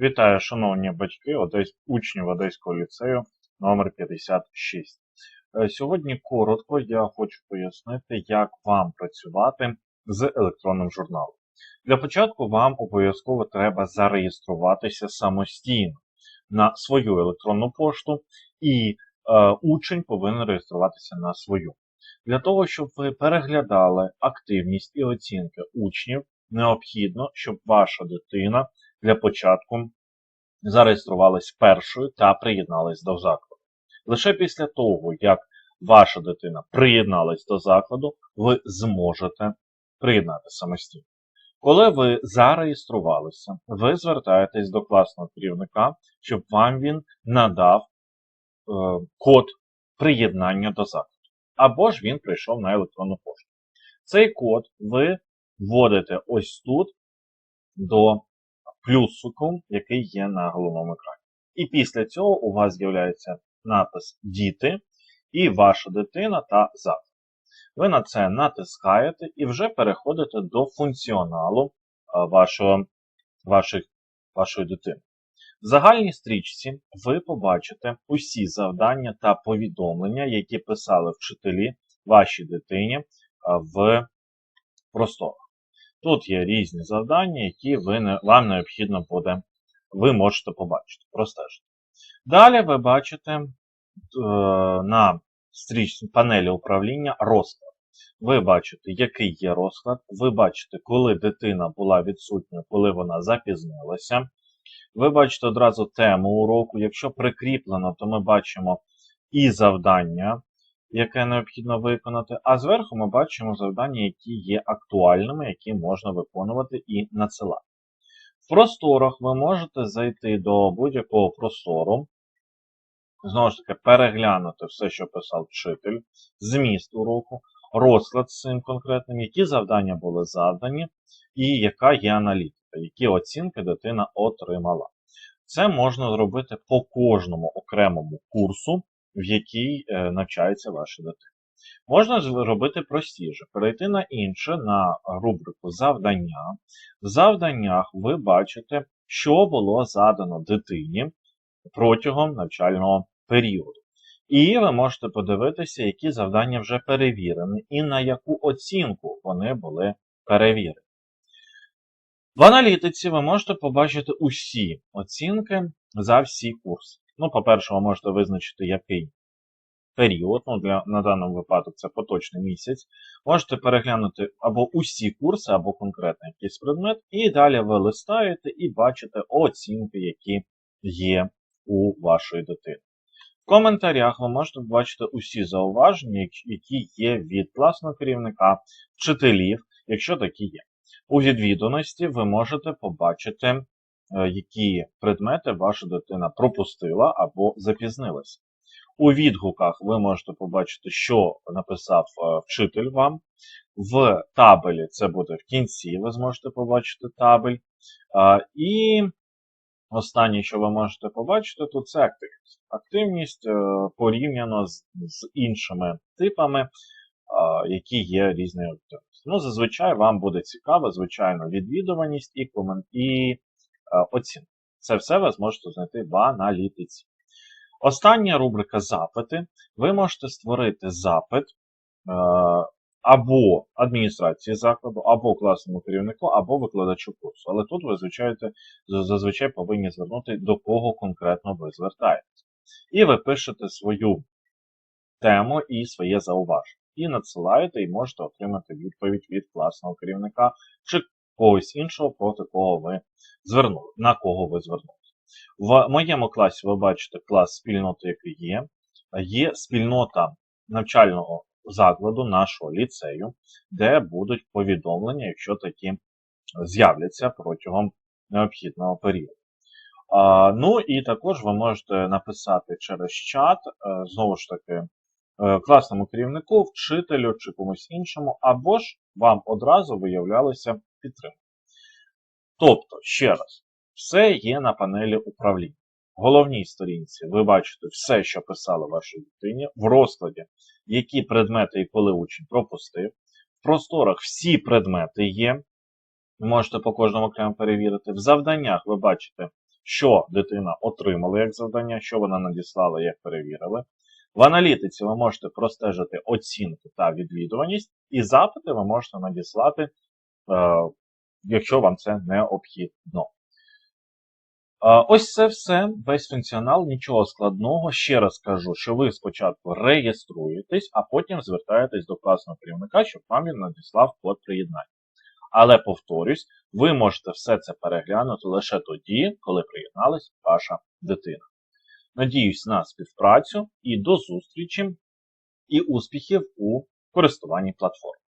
Вітаю, шановні батьки, Одесь, учнів Одеського ліцею номер 56. Е, Сьогодні коротко я хочу пояснити, як вам працювати з електронним журналом. Для початку вам обов'язково треба зареєструватися самостійно на свою електронну пошту, і е, учень повинен реєструватися на свою. Для того, щоб ви переглядали активність і оцінки учнів, необхідно, щоб ваша дитина для початку зареєструвалась першою та приєдналась до закладу. Лише після того, як ваша дитина приєдналась до закладу, ви зможете приєднати самостійно. Коли ви зареєструвалися, ви звертаєтесь до класного керівника, щоб вам він надав е, код приєднання до закладу. Або ж він прийшов на електронну пошту. Цей код ви вводите ось тут до плюсиком, який є на головному екрані. І після цього у вас з'являється напис Діти і ваша дитина та заклад. Ви на це натискаєте і вже переходите до функціоналу вашого, вашої, вашої дитини. В загальній стрічці ви побачите усі завдання та повідомлення, які писали вчителі вашій дитині в просторах. Тут є різні завдання, які ви вам необхідно буде, ви можете побачити, простежити. Далі ви бачите е, на стрічці панелі управління розклад. Ви бачите, який є розклад, ви бачите, коли дитина була відсутня, коли вона запізнилася. Ви бачите одразу тему уроку. Якщо прикріплено, то ми бачимо і завдання, яке необхідно виконати, а зверху ми бачимо завдання, які є актуальними, які можна виконувати і надсилати. В просторах ви можете зайти до будь-якого простору, знову ж таки, переглянути все, що писав вчитель, зміст уроку, розклад з цим конкретним, які завдання були задані, і яка є аналітика, які оцінки дитина отримала. Це можна зробити по кожному окремому курсу, в якій е, навчається ваша дитина. Можна зробити простіше, перейти на інше, на рубрику завдання. В завданнях ви бачите, що було задано дитині протягом навчального періоду. І ви можете подивитися, які завдання вже перевірені, і на яку оцінку вони були перевірені. В аналітиці ви можете побачити усі оцінки за всі курси. Ну, по-перше, ви можете визначити, який період, ну, для, на даному випадку це поточний місяць. Можете переглянути або усі курси, або конкретний якийсь предмет, і далі ви листаєте і бачите оцінки, які є у вашої дитини. В коментарях ви можете бачити усі зауваження, які є від класного керівника, вчителів, якщо такі є. У відвідуваності ви можете побачити, які предмети ваша дитина пропустила або запізнилася. У відгуках ви можете побачити, що написав е, вчитель вам. В табелі це буде в кінці, ви зможете побачити табель. І останнє, що ви можете побачити, тут це активність. Активність е, порівняно з, іншими типами, які є різною активністю. Ну, зазвичай вам буде цікаво, звичайно, відвідуваність і, комен... і оцінка. Це все ви зможете знайти в аналітиці. Остання рубрика запити. Ви можете створити запит е, або адміністрації закладу, або класному керівнику, або викладачу курсу. Але тут ви звичайно, зазвичай повинні звернути, до кого конкретно ви звертаєтесь. І ви пишете свою тему і своє зауваження. І надсилаєте, і можете отримати відповідь від класного керівника чи когось іншого, проти кого ви звернули, на кого ви звернули. В моєму класі ви бачите клас спільноти, який є. Є спільнота навчального закладу нашого ліцею, де будуть повідомлення, якщо такі з'являться протягом необхідного періоду. Ну і також ви можете написати через чат, е, знову ж таки, класному керівнику, вчителю чи комусь іншому, або ж вам одразу виявлялися підтримки. Тобто, ще раз, все є на панелі управління. В головній сторінці ви бачите все, що писали вашій дитині, в розкладі, які предмети і коли учень пропустив. В просторах всі предмети є. Можете по кожному окремо перевірити. В завданнях ви бачите що дитина отримала як завдання, що вона надіслала, як перевірили. В аналітиці ви можете простежити оцінку та відвідуваність, і запити ви можете надіслати, е, якщо вам це необхідно. Е, Ось це все, весь функціонал, нічого складного. Ще раз кажу, що ви спочатку реєструєтесь, а потім звертаєтесь до класного керівника, щоб вам він надіслав код приєднання. Але повторюсь, ви можете все це переглянути лише тоді, коли приєдналась ваша дитина. Надіюсь на співпрацю і до зустрічі і успіхів у користуванні платформою.